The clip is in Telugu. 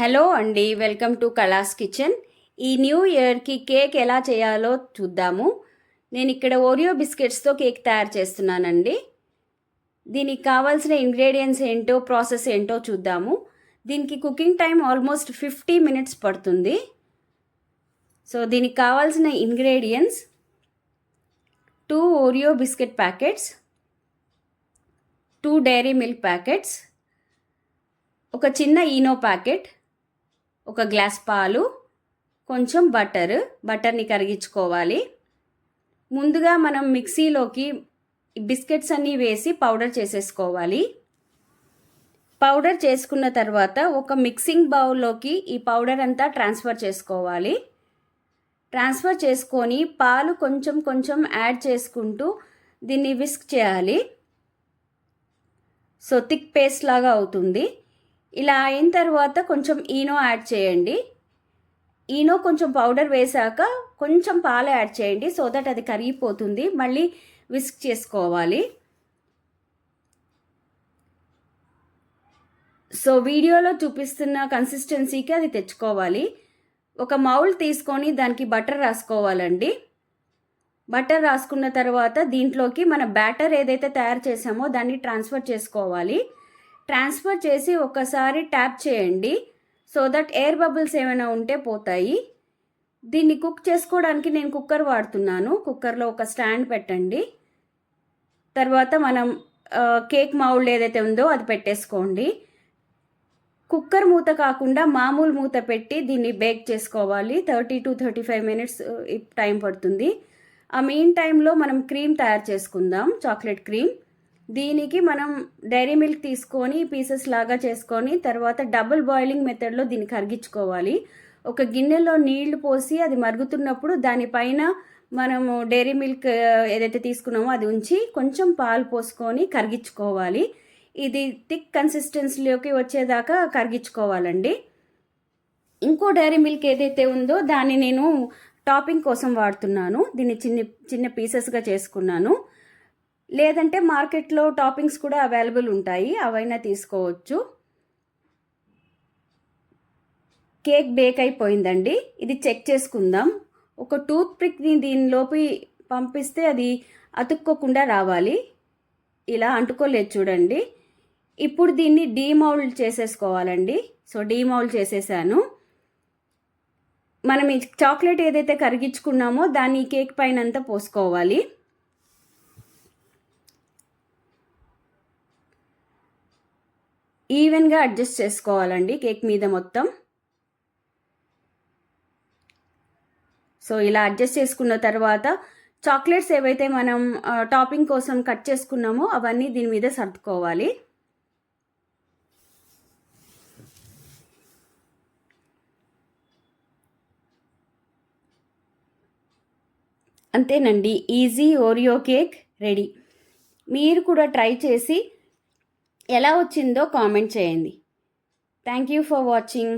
హలో అండి వెల్కమ్ టు కళాస్ కిచెన్. ఈ న్యూ ఇయర్కి కేక్ ఎలా చేయాలో చూద్దాము. నేను ఇక్కడ ఓరియో బిస్కెట్స్తో కేక్ తయారు చేస్తున్నానండి. దీనికి కావాల్సిన ఇంగ్రీడియంట్స్ ఏంటో ప్రాసెస్ ఏంటో చూద్దాము. దీనికి cooking time almost fifty minutes పడుతుంది. సో దీనికి కావాల్సిన ingredients two Oreo biscuit packets two Dairy Milk packets ఒక చిన్న ఈనో ప్యాకెట్ ఒక గ్లాస్ పాలు కొంచెం బటర్ బటర్ని కరిగించుకోవాలి. ముందుగా మనం మిక్సీలోకి బిస్కెట్స్ అన్నీ వేసి పౌడర్ చేసేసుకోవాలి. పౌడర్ చేసుకున్న తర్వాత ఒక మిక్సింగ్ బౌల్లోకి ఈ పౌడర్ అంతా ట్రాన్స్ఫర్ చేసుకోవాలి. ట్రాన్స్ఫర్ చేసుకొని పాలు కొంచెం కొంచెం యాడ్ చేసుకుంటూ దీన్ని విస్క్ చేయాలి. సో థిక్ పేస్ట్ లాగా అవుతుంది. ఇలా అయిన తర్వాత కొంచెం ఈనో యాడ్ చేయండి. ఈనో కొంచెం పౌడర్ వేశాక కొంచెం పాలు యాడ్ చేయండి సో దట్ అది కరిగిపోతుంది. మళ్ళీ విస్క్ చేసుకోవాలి. సో వీడియోలో చూపిస్తున్న కన్సిస్టెన్సీకి అది తెచ్చుకోవాలి. ఒక మౌల్ తీసుకొని దానికి బటర్ రాసుకోవాలండి. బటర్ రాసుకున్న తర్వాత దీంట్లోకి మన బ్యాటర్ ఏదైతే తయారు చేసామో దాన్ని ట్రాన్స్ఫర్ చేసుకోవాలి. ట్రాన్స్ఫర్ చేసి ఒకసారి ట్యాప్ చేయండి. సో దట్ ఎయిర్ బబుల్స్ ఏమైనా ఉంటే పోతాయి. దీన్ని కుక్ చేసుకోవడానికి నేను కుక్కర్ వాడుతున్నాను. కుక్కర్లో ఒక స్టాండ్ పెట్టండి. తర్వాత మనం కేక్ మౌల్డ్ ఏదైతే ఉందో అది పెట్టేసుకోండి. కుక్కర్ మూత కాకుండా మామూలు మూత పెట్టి దీన్ని బేక్ చేసుకోవాలి. Thirty to thirty five minutes time పడుతుంది. ఆ మెయిన్ టైంలో మనం క్రీమ్ తయారు చేసుకుందాం. చాక్లెట్ క్రీమ్ దీనికి మనం డైరీ మిల్క్ తీసుకొని పీసెస్ లాగా చేసుకొని తర్వాత డబుల్ బాయిలింగ్ మెథడ్లో దీన్ని కరిగించుకోవాలి. ఒక గిన్నెలో నీళ్ళు పోసి అది మరుగుతున్నప్పుడు దానిపైన మనము డైరీ మిల్క్ ఏదైతే తీసుకున్నామో అది ఉంచి కొంచెం పాలు పోసుకొని కరిగించుకోవాలి. ఇది థిక్ కన్సిస్టెన్సీలోకి వచ్చేదాకా కరిగించుకోవాలండి. ఇంకో డైరీ మిల్క్ ఏదైతే ఉందో దాన్ని నేను టాపింగ్ కోసం వాడుతున్నాను. దీన్ని చిన్న చిన్న పీసెస్గా చేసుకున్నాను. లేదంటే మార్కెట్లో టాపింగ్స్ కూడా అవైలబుల్ ఉంటాయి అవైనా తీసుకోవచ్చు. కేక్ బేక్ అయిపోయిందండి. ఇది చెక్ చేసుకుందాం. ఒక టూత్ పిక్ని దీనిలోకి పంపిస్తే అది అతుక్కోకుండా రావాలి. ఇలా అంటుకోలేదు చూడండి. ఇప్పుడు దీన్ని డీమౌల్డ్ చేసేసుకోవాలండి. సో డీమౌల్డ్ చేసేసాను. మనం ఈ చాక్లెట్ ఏదైతే కరిగించుకున్నామో దాన్ని కేక్ పైన అంతా పోసుకోవాలి. ఈవెన్గా అడ్జస్ట్ చేసుకోవాలండి కేక్ మీద మొత్తం. సో ఇలా అడ్జస్ట్ చేసుకున్న తర్వాత చాక్లెట్స్ ఏవైతే మనం టాపింగ్ కోసం కట్ చేసుకున్నామో అవన్నీ దీని మీద సర్దుకోవాలి. అంతేనండి ఈజీ ఓరియో కేక్ రెడీ. మీరు కూడా ట్రై చేసి ఎలా వచ్చిందో కామెంట్ చేయండి. Thank you for watching